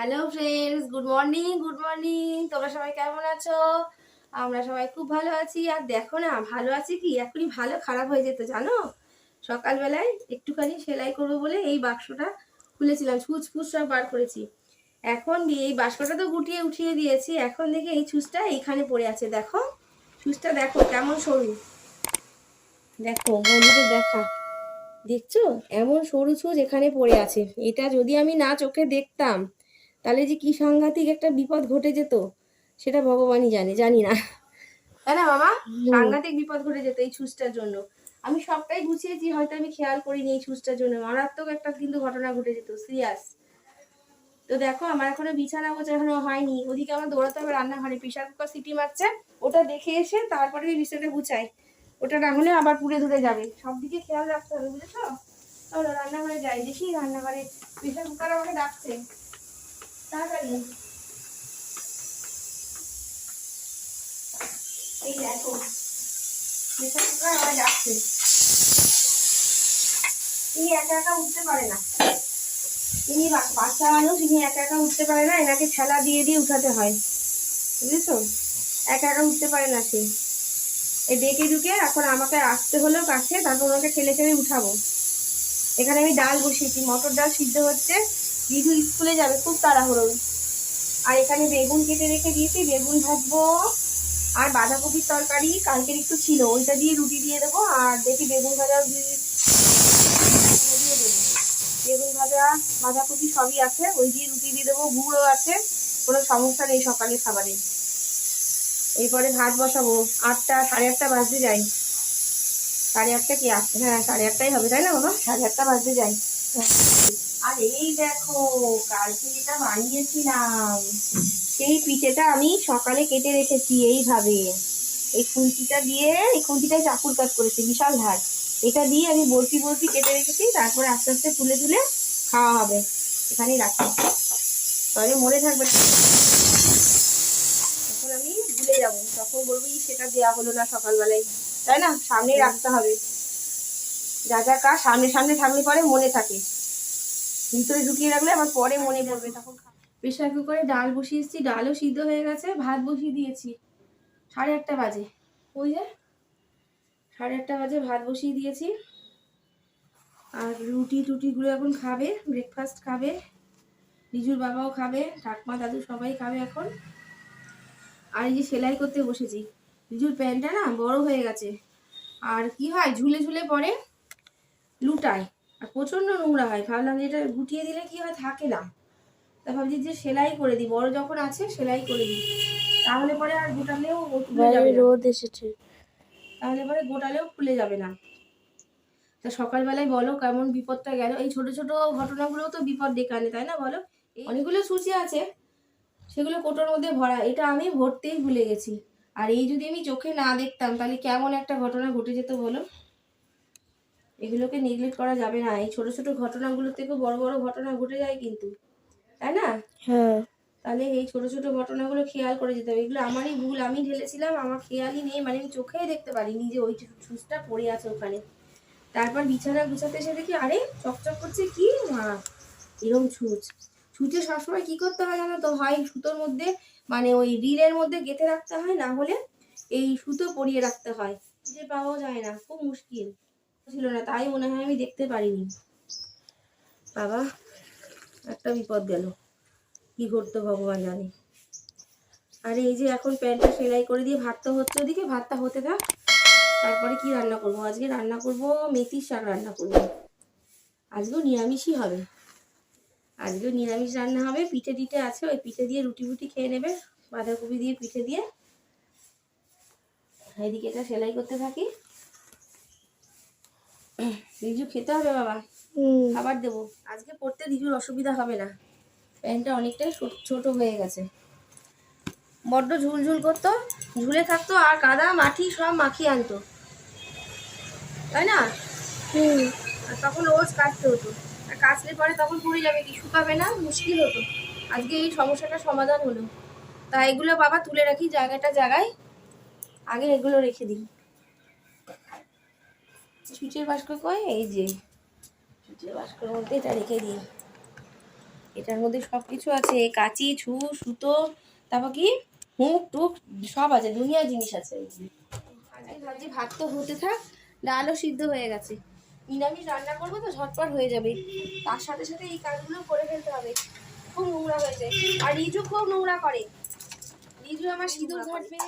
Hello friends good morning good morning তোমরা সবাই কেমন আছো? আমরা সবাই খুব ভালো আছি। আর দেখো না, ভালো আছি কি? এখনই ভালো খারাপ হয়ে যেত, জানো? সকালবেলায় একটুখানি সেলাই করব বলে এই বাক্সটা খুলেছিলাম ছুঁচ ফুচ সব বার করেছি। এখন এই বাক্সটা তো গুটিয়ে উঠিয়ে দিয়েছি। এখন দেখি এই ছুঁচটা এইখানে পড়ে আছে, দেখো? ছুঁচটা দেখো, কেমন সরু। দেখো, বন্ধুদের দেখা। দেখছ? এমন সরু ছুঁচ এখানে পড়ে আছে। এটা যদি আমি না চোখে দেখতাম তাহলে যে কি সাংঘাতিক একটা বিপদ ঘটে যেত সেটা ভগবানই জানে জানি না। তাই না বাবা? সাংঘাতিক বিপদ ঘটে যেত এই ছুঁচটার জন্য। আমি সবটাই গুছিয়েছি হয়তো আমি খেয়াল করিনি এই ছুঁচটার জন্য। মারাত্মক একটা কিন্তু ঘটনা ঘটে যেত সিরিয়াস তো দেখো আমার এখনও বিছানা গোছানো হয়নি। ওদিকে আমার দৌড়াতে হবে রান্নাঘরে প্রেশার কুকার সিটি মারছে। ওটা দেখে এসে তারপরে আমি বিছানাটা গুছাই। ওটা না হলে আবার পুড়ে ধরে যাবে। সব দিকে খেয়াল রাখতে হবে বুঝেছ? চলো রান্নাঘরে যাই। দেখি রান্নাঘরে প্রেশার কুকার আমাকে ডাকছে। তাড়াতাড়ি। ডাকছে ইনি একা একা উঠতে পারে না। বা- বাচ্চা মানুষ ইনি একা একা উঠতে পারে না, এনাকে দিয়ে দিয়ে উঠাতে হয়। বুঝেছ? একা একা উঠতে পারে না সে। এই ডেকে ঢুকে এখন আমাকে আসতে হলো কাছে, তারপর ওনাকে ঠেলে ঠেলে উঠাবো। এখানে আমি ডাল বসিয়েছি, মটর ডাল সিদ্ধ হচ্ছে। বিধু স্কুলে যাবে, খুব তাড়াহুড়ো আর এখানে বেগুন কেটে রেখে দিয়েছি, বেগুন ভাজবো। আর বাঁধাকপির তরকারি কালকের একটু ছিল, ওইটা দিয়ে রুটি দিয়ে দেবো, আর দেখি বেগুন ভাজা দিয়ে দেবো। বেগুন ভাজা, বাঁধাকপি সবই আছে, ওই দিয়ে রুটি দিয়ে দেবো, গুঁড়ো আছে, কোনো সমস্যা নেই সকালে খাবারে। এরপরে ভাত বসাবো, আটটা, সাড়ে আটটা বাজতে যাই সাড়ে আটটা কি হ্যাঁ সাড়ে আটটাই হবে, তাই না বাবা? সাড়ে আটটা বাজতে যাই আর এই দেখো কালকে যেটা বানিয়েছিলাম সেই পিঠেটা আমি সকালে কেটে রেখেছি এইভাবে। এই খুন্তিটা দিয়ে এই খুন্তিটাই চাকুর কাজ করেছি বিশাল ধার এটা দিয়ে আমি বরফি বরফি কেটে রেখেছি তারপরে আস্তে আস্তে তুলে তুলে খাওয়া হবে। এখানেই রাখি তবে মনে থাকবে। তখন আমি ভুলে যাব তখন বলব "ই, সেটা দেওয়া হলো না সকালবেলায়। তাই না? সামনেই রাখতে হবে। যা যা কাজ সামনে সামনে থাকলে পরে মনে থাকে। ভিতরে ঢুকিয়ে রাখলে আবার পরে মনে পড়বে, তখন প্রেশার কুকারে ডাল বসিয়েছি ডালও সিদ্ধ হয়ে গেছে, ভাত বসিয়ে দিয়েছি। সাড়ে আটটা বাজে। ওই যে, সাড়ে আটটা বাজে, ভাত বসিয়ে দিয়েছি। আর রুটি টুটিগুলো এখন খাবে ব্রেকফাস্ট খাবে রিজুর বাবাও খাবে, ঠাকমা, দাদু সবাই খাবে এখন। আর এই যে সেলাই করতে বসেছি। রিজুর প্যান্টটা না বড় হয়ে গেছে। আর কি হয়, ঝুলে ঝুলে পরে লুটায়। আর প্রচণ্ড নোংরা হয়। ভাবলাম যে এটা গুটিয়ে দিলে কি হয়? থাকে না। তা ভাবছি যে সেলাই করে দিই। বড় যখন আছে সেলাই করে দিই। তাহলে পরে আর গোটালেও। রোদ এসেছে। তাহলে পরে গোটালেও খুলে যাবে না। তা সকালবেলায় বলো কেমন বিপদটা গেল? এই ছোট ছোট ঘটনাগুলো তো বিপদ ডেকে আনে তাই না বলো? অনেকগুলো সূচি আছে সেগুলো কোটোর মধ্যে ভরা। এটা আমি ভরতেই ভুলে গেছি। আর এই যদি আমি চোখে না দেখতাম তাহলে কেমন একটা ঘটনা ঘটে যেত বলো? এগুলোকে নেগলেক্ট করা যাবে না। এই ছোট ছোট ঘটনাগুলো থেকেও বড় বড় ঘটনা ঘটে যায় কিন্তু। তাই না? হ্যাঁ। তাহলে এই ছোট ছোট ঘটনাগুলো খেয়াল করে যেতে হবে। এগুলো আমারই ভুল আমি ঢেলেছিলাম আমার খেয়ালই নেই মানে আমি চোখেই দেখতে পারিনি যে ওই ছুঁচটা পড়ে আছে ওখানে। তারপর বিছানা গুছাতে এসে দেখি আরে চকচক করছে কি? মা এরম ছুঁচ। ছুঁচে সবসময় কি করতে হয় জানো তো? হয় সুতোর মধ্যে মানে ওই রিলের মধ্যে গেঁথে রাখতে হয় না হলে এই সুতো পরিয়ে রাখতে হয়। যে পাওয়াও যায় না খুব মুশকিল। ছিল না, তাই মনে হয় আমি দেখতে পারিনি। বাবা, একটা বিপদ গেল। কি করতো ভগবান জানে। আর এই যে এখন প্যান্টটা সেলাই করে দিয়ে ভাতটা হচ্ছে ওদিকে, ভাতটা হতে থাক। তারপরে কি রান্না করব? আজকে রান্না করব মেথির শাক রান্না করব। আজকেও নিরামিষই হবে। আজকেও নিরামিষ রান্না হবে। পিঠে টিঠে আছে, ওই পিঠে দিয়ে রুটি ফুটি খেয়ে নেবে। বাঁধাকপি দিয়ে পিঠে দিয়ে। এদিকে এটা সেলাই করতে থাকি। রিজু খেতে হবে বাবা। খাবার দেবো। আজকে পড়তে রিজুর অসুবিধা হবে না। প্যান্টটা অনেকটাই ছোট হয়ে গেছে। বড্ড ঝুলঝুল করতো। ঝুলে থাকতো আর কাদা মাটি সব মাখিয়ে আনতো। তাই না? হুম। আর তখন রোজ কাটতে হতো। আর কাচলে পরে তখন পুড়ে যাবে কি? শুকাবে না? মুশকিল হতো। আজকে এই সমস্যাটা সমাধান হলো। তা এগুলো বাবা তুলে রাখি জায়গাটা জায়গায়। আগে এগুলো রেখে দিই। সুচের বাস্ক কয় এই যে। সুচের বাস্কর মধ্যে এটা রেখে দিই। এটার মধ্যে সব কিছু আছে, কাঁচি, ছু, সুতো, তারপর কি? হুক টুক, সব আছে দুনিয়া জিনিস আছে। ভাবছি ভাত তো হতে থাক, ডালও সিদ্ধ হয়ে গেছে। নিরামিষ রান্না করব তো ঝটপট হয়ে যাবে। তার সাথে সাথে এই কাজগুলো করে ফেলতে হবে। খুব নোংরা হয়েছে আর রিজু খুব নোংরা করে। রিজু আমার সিঁদুর ঘাটবে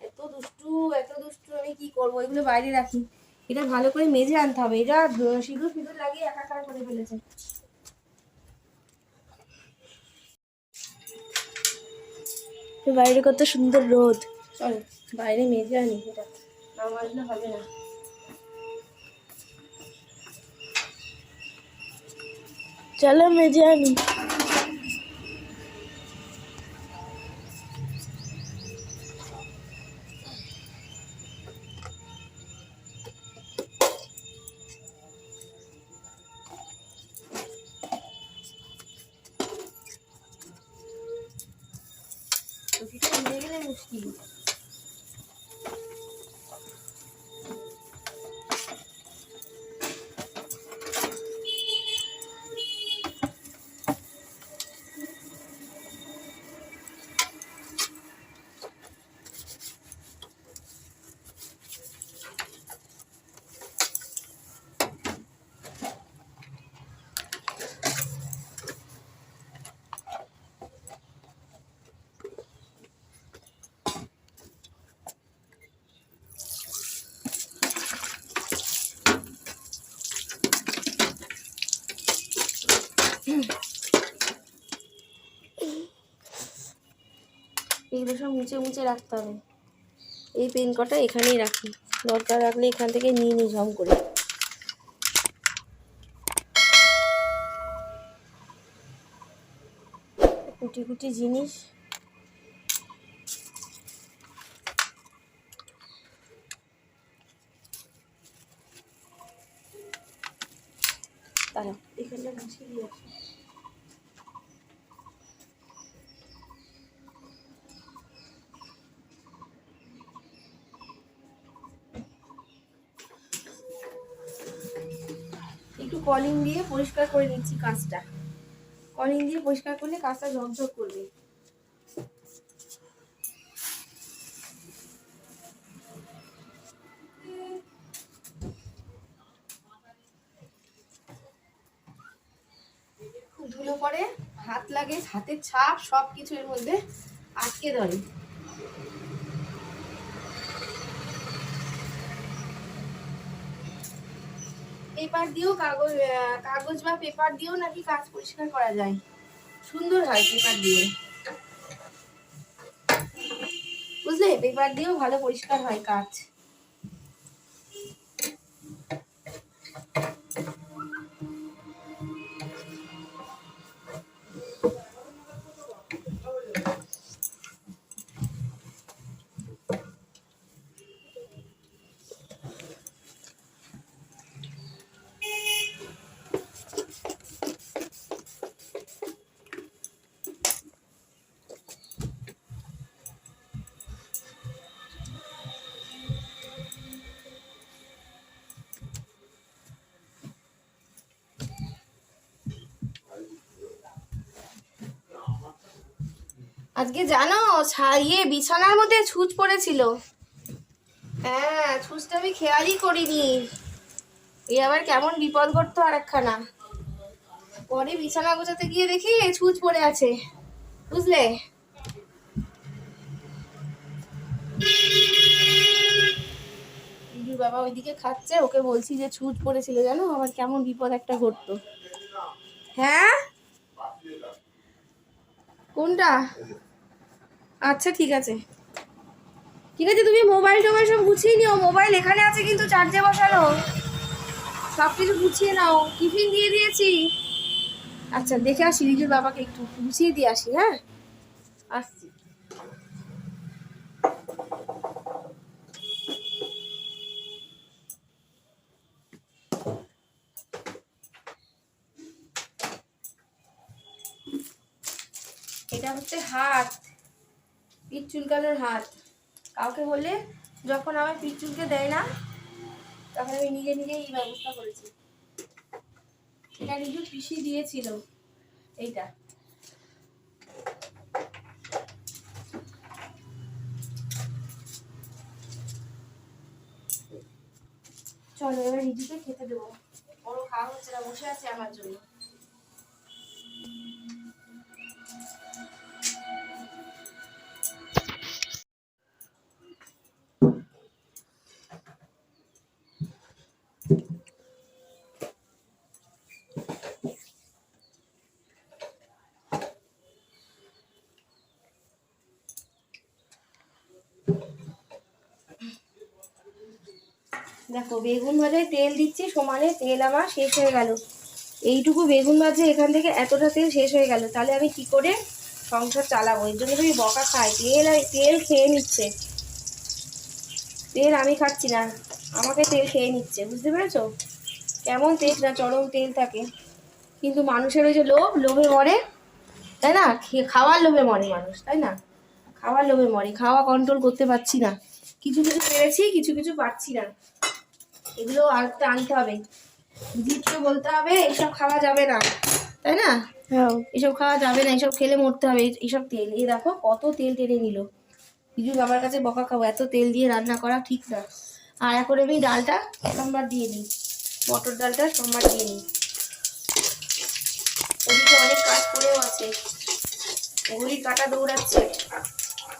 এত দুষ্টু এত দুষ্টু আমি কি করব? এগুলো বাইরে রাখি। এটা ভালো করে মেজে আনতে হবে। এটা সিঁদুর ফিঁদুর লাগিয়ে একাকার করে ফেলেছে। বাইরে কত সুন্দর রোদ। চলো, বাইরে মেজে আনি এটা। হবে না। চলো মেজে আনি। ভিজে এগুলো সব মুছে মুছে রাখতে হবে। এই পেন কটা এখানেই রাখি। দরকার রাখলে এখান থেকে নিয়ে নিই, ঝম করে। কুটি কুটি জিনিস। দাঁড়াও, এখানটা মুছে দিয়ে একটু কলিং দিয়ে পরিষ্কার করে নিচ্ছি কাঁচটা। কলিং দিয়ে পরিষ্কার করলে কাঁচটা ঝকঝক করবে। ধুলো পড়ে, হাত লাগে, হাতের ছাপ সব কিছু এর মধ্যে আটকে ধরে। পেপার দিয়েও কাগজ কাগজ বা পেপার দিয়েও নাকি কাজ পরিষ্কার করা যায়। সুন্দর হয় পেপার দিয়ে। বুঝলে? পেপার দিয়েও ভালো পরিষ্কার হয় কাজ। আজকে জানো ছা- ইয়ে বিছানার মধ্যে ছুঁচ পড়েছিল। হ্যাঁ ছুঁচটা আমি খেয়ালই করিনি। এই আবার কেমন বিপদ ঘটতো আর একখানা পরে বিছানা গোছাতে গিয়ে দেখি ছুঁচ পড়ে আছে। বুঝলে? বাবা ওইদিকে খাচ্ছে, ওকে বলছি যে ছুঁচ পড়েছিল, জানো? আবার কেমন বিপদ একটা ঘটতো। হ্যাঁ? কোনটা? আচ্ছা ঠিক আছে। ঠিক আছে, তুমি মোবাইল টোবাইল সব গুছিয়ে নিও। মোবাইল এখানে আছে কিন্তু চার্জে বসানো। সব কিছু গুছিয়ে নাও। টিফিন দিয়ে দিয়েছি। আচ্ছা দেখে আসি রিজুর বাবাকে একটু গুছিয়ে দিয়ে আসি হ্যাঁ? আসছি। এটা হচ্ছে হাত। পিঠ চুলকানোর হাত। কাউকে বলে যখন আমার পিঠ চুলকে দেয় না, তখন আমি নিজে নিজেই এই ব্যবস্থা করেছি। এটা নিজে পিসি দিয়েছিল। এইটা। চলো, এবার রিজুকে খেতে দেবো। বড় খাওয়া হচ্ছে না, বসে আছে আমার জন্য। দেখো, বেগুন ভাজায় তেল দিচ্ছি, সমানে তেল আমার শেষ হয়ে গেল। এইটুকু বেগুন ভাজে এখান থেকে এতটা তেল শেষ হয়ে গেল। তাহলে আমি কি করে সংসার চালাবো? এর জন্য তুমি বকা খাই তেল আর তেল খেয়ে নিচ্ছে। তেল আমি খাচ্ছি না। আমাকে তেল খেয়ে নিচ্ছে, বুঝতে পেরেছ? কেমন তেল না, চরম তেল থাকে। কিন্তু মানুষের ওই যে লোভ, লোভে মরে, তাই না? খাওয়ার লোভে মরে মানুষ, তাই না? খাওয়ার লোভে মরে। খাওয়া কন্ট্রোল করতে পারছি না। কিছু কিছু পেরেছি, কিছু কিছু পারছি না। এগুলো আনতে আনতে হবে। জিতকে বলতে হবে এসব খাওয়া যাবে না তাই না? হ্যাঁ। এসব খাওয়া যাবে না এসব খেলে মরতে হবে এই- এইসব তেল। এই দেখো কত তেল টেনে নিল। বিজু বাবার কাছে বকা খাব এত তেল দিয়ে রান্না করা ঠিক না। আর এখন আমি ডালটা সোমবার দিয়ে নিই। মটর ডালটা সোমবার দিয়ে নিই। ওদিকে অনেক কাজ করেও আছে। ওগুলি কাটা দৌড়াচ্ছে।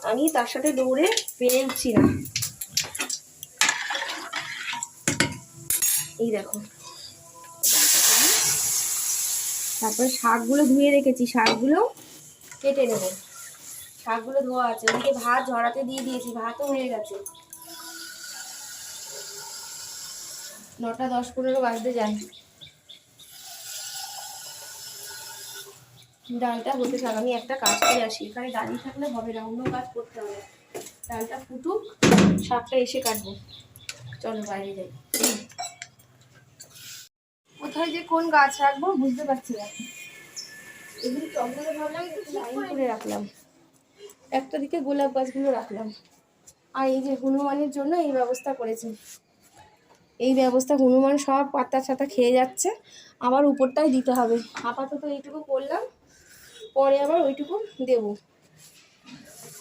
আমি তার সাথে দৌড়ে পেরে উঠছি না। এই দেখো। তারপরে শাকগুলো ধুয়ে রেখেছি, শাকগুলো কেটে নেব। শাকগুলো ধোয়া আছে, ওদিকে ভাত ঝরাতে দিয়ে দিয়েছি, ভাতও হয়ে গেছে। নটা দশ পনেরো বাজতে যায়। ডালটা হতে থাক, আমি একটা কাজ করে আসি, এখানে দাঁড়িয়ে থাকলে হবে না, অন্য কাজ করতে হবে। ডালটা ফুটুক, শাকটা এসে কাটবো। চলো বাইরে যাই। কোথায় যে কোন গাছ রাখব বুঝতে পারছি না। এগুলো টবগুলো ভাবলাম একটু লাইন করে রাখলাম। একটা দিকে গোলাপ গাছগুলো রাখলাম। আর এই যে হনুমানের জন্য এই ব্যবস্থা করেছি। এই ব্যবস্থা হনুমান সব পাতা ছাতা খেয়ে যাচ্ছে। আবার উপরটাই দিতে হবে। আপাতত এইটুকু করলাম। পরে আবার ওইটুকু দেবো।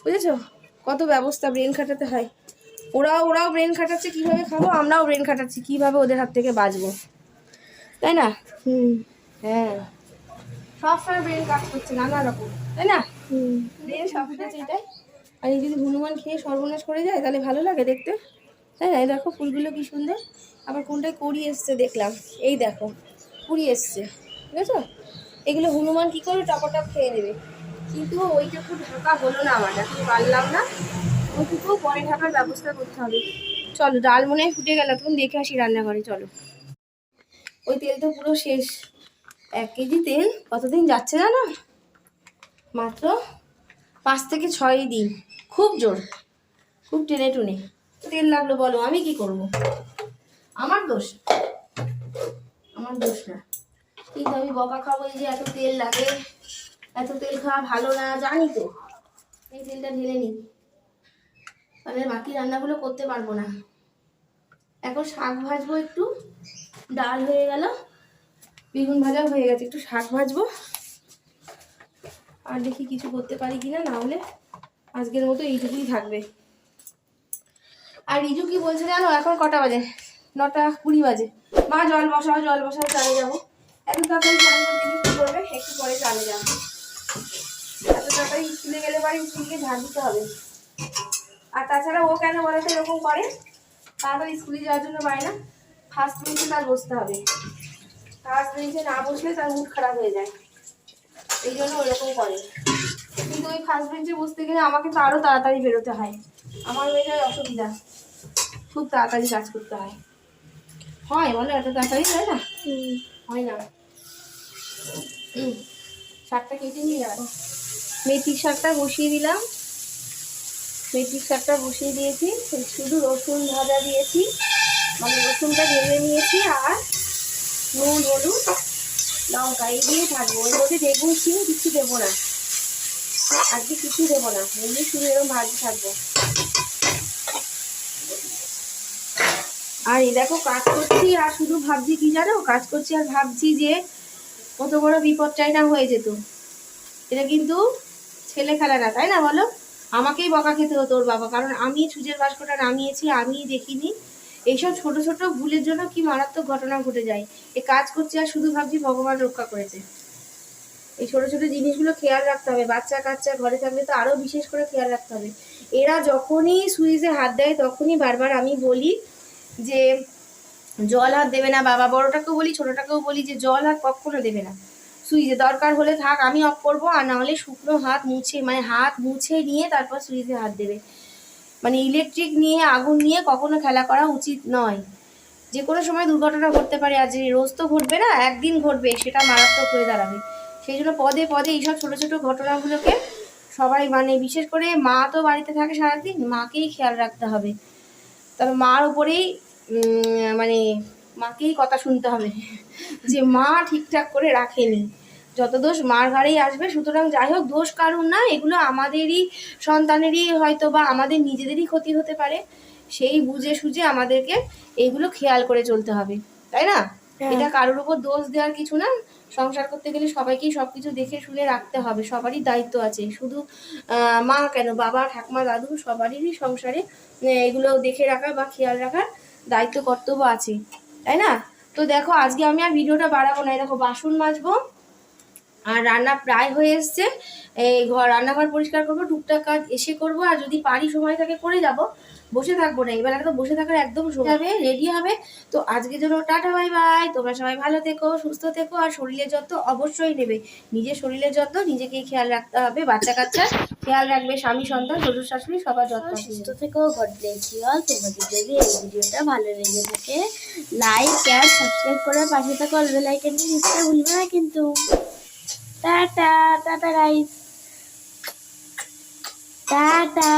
বুঝেছ? কত ব্যবস্থা ব্রেন খাটাতে হয়। ওরাও ওরাও ব্রেন খাটাচ্ছে কীভাবে খাব? আমরাও ব্রেন খাটাচ্ছি কীভাবে ওদের হাত থেকে বাঁচবো? তাই না? হুম। হ্যাঁ। সবসময় ব্রেন কাজ করছে নানা রকম তাই না? ব্রেন এটাই আর এই যদি হনুমান খেয়ে সর্বনাশ করে যায় তাহলে ভালো লাগে দেখতে। তাই না? এই দেখো ফুলগুলো কি সুন্দর। আবার কোনটায় কড়ি এসছে দেখলাম। এই দেখো কুড়ি এসছে ঠিক আছে এগুলো হনুমান কি করে টপাটপ খেয়ে নেবে? কিন্তু ওইটুকু ঢাকা হলো না আমার এখন পারলাম না। ওইটুকু পরে ঢাকার ব্যবস্থা করতে হবে। চলো ডাল মনে হয় ফুটে গেল তখন দেখে আসি রান্নাঘরে চলো। ওই তেল তো পুরো শেষ। এক কেজি তেল। কতদিন যাচ্ছে জানো? মাত্র পাঁচ থেকে ছয় দিন। খুব জোর। খুব টেনে টুনে। তেল লাগল, বলো, আমি কি করব? আমার দোষ? আমার দোষ না। কিন্তু আমি বকা খাব যে এত তেল লাগে। এত তেল খাওয়া ভালো না, জানি তো। এই তেলটা ঢেলে নিই। তাহলে বাকি রান্নাগুলো করতে পারব না। এখন শাক ভাজবো একটু। ডাল হয়ে গেল। বেগুন ভাজা হয়ে গেছে, একটু শাক ভাজবো। আর দেখি কিছু করতে পারি কিনা, না হলে আজকের মতো এইটুকুই থাকবে। আর রিজু কি বলছে জানো, এখন কটা বাজে? নটা কুড়ি বাজে। মা, জল বসাও জল বসাও, চালে যাব। এত তাড়াতাড়ি করতে গিয়ে কি করবে? একটু পরে চালে যাব। এত তাড়াতাড়ি স্কুলে গেলে বাড়ি স্কুলকে ঝাড় দিতে হবে। আর তাছাড়া ও কেন বলে তো, এরকম করে? তাড়াতাড়ি স্কুলে যাওয়ার জন্য পারে না। ফার্স্ট বেঞ্চে তার বসতে হবে। ফার্স্ট বেঞ্চে না বসলে তার মুড খারাপ হয়ে যায়। এই জন্য ওরকম করে। কিন্তু ওই ফার্স্ট বেঞ্চে বসতে গেলে আমাকে তো আরও তাড়াতাড়ি বেরোতে হয়। আমার হয়ে যায় অসুবিধা। খুব তাড়াতাড়ি কাজ করতে হয়। হয় বলো এত তাড়াতাড়ি হয় না? হয় না। শাকটা কেটে নিয়ে যাব মেথির শাকটা বসিয়ে দিলাম। মেথির শাকটা বসিয়ে দিয়েছি। শুধু রসুন ভাজা দিয়েছি। মানে রসুনটা ভেজে নিয়েছি আর নুন, হলুদ, লঙ্কা এই দিয়ে থাকব ওর মধ্যে বেগুন সিম কিছু দেবো না। আজকে কিছু দেবো না। এমনি শুধু এরকম ভাজি থাকব আর এই দেখো, কাজ করছি আর শুধু ভাবছি কি জানো? কাজ করছি আর ভাবছি যে কত বড় বিপদটাই না হয়ে যেত। এটা কিন্তু ছেলে খেলা না তাই না বলো? আমাকেই বকা খেতে হতো ওর বাবা। কারণ আমি সুজের বাস্কটা নামিয়েছি আমি দেখিনি। এইসব ছোট ছোট ভুলের জন্য কি মারাত্মক ঘটনা ঘটে যায়? এ কাজ করছে আর শুধু ভাবছি ভগবান রক্ষা করেছে। এই ছোট ছোট জিনিসগুলো খেয়াল রাখতে হবে। বাচ্চা কাচ্চা ঘরে থাকলে তো আরও বিশেষ করে খেয়াল রাখতে হবে। এরা যখনই সুইচে হাত দেয়, তখনই বারবার আমি বলি যে, জল হাত দেবে না বাবা। বড়টাকেও বলি, ছোটটাকেও বলি যে, জল হাত কখনো দেবে না। সুইচে দরকার হলে থাক, আমি অফ করব। আর না হলে শুকনো হাত মুছে মানে হাত মুছে নিয়ে তারপর সুইচে হাত দেবে। মানে ইলেকট্রিক নিয়ে, আগুন নিয়ে কখনো খেলা করা উচিত নয়। যে কোনো সময় দুর্ঘটনা ঘটতে পারে, আজ রোজ তো ঘটবে না, একদিন ঘটবে, সেটা মারাত্মক হয়ে দাঁড়াবে। সেই জন্য পদে পদে এইসব ছোটো ছোটো ঘটনাগুলোকে সবাই মানে বিশেষ করে মা তো বাড়িতে থাকে সারাদিন, মাকেই খেয়াল রাখতে হবে। তবে মার উপরেই মানে মাকেই কথা শুনতে হবে, যে মা ঠিকঠাক করে রাখেনি। যত দোষ মার ঘাড়েই আসবে সুতরাং যাই হোক দোষ কারণ না এগুলো আমাদেরই সন্তানেরই হয়তো বা আমাদের নিজেদেরই ক্ষতি হতে পারে। সেই বুঝে সুঝে আমাদেরকে এগুলো খেয়াল করে চলতে হবে তাই না? হ্যাঁ। এটা কারোর উপর দোষ দেওয়ার কিছু না সংসার করতে গেলে সবাইকেই সবকিছু দেখে শুনে রাখতে হবে সবারই দায়িত্ব আছে। শুধু মা কেন বাবা ঠাকুমা দাদু সবারই সংসারে এগুলো দেখে রাখা বা খেয়াল রাখার দায়িত্ব কর্তব্য আছে তাই না? তো দেখো আজকে আমি আর ভিডিওটা বাড়াবো না। এই দেখো বাসন মাজবো আর রান্না প্রায় হয়ে এসছে। এই ঘর রান্নাঘর পরিষ্কার করব টুকটাক কাজ এসে করব। আর যদি পারি সময় থাকে করে যাব। বসে থাকব না এবার তো বসে থাকার একদম সময় হবে রেডি হবে। তো আজকের জন্য টাটা বাই বাই তোমরা সবাই ভালো থেকো সুস্থ থেকো। আর শরীরের যত্ন অবশ্যই নেবে। নিজের শরীরের যত্ন নিজেকেই খেয়াল রাখতে হবে। বাচ্চা কাচ্চা খেয়াল রাখবে স্বামী সন্তান শ্বশুর শাশুড়ি সবার যত্ন সুস্থ থেকো গড ব্লেস ইউ অল তোমাদের যদি এই ভিডিওটা ভালো লেগে থাকে। লাইক আর সাবস্ক্রাইব করে পাশে থাকা। অল বেল আইকনটি দিতে ভুলবে না কিন্তু। Tata tata guys tata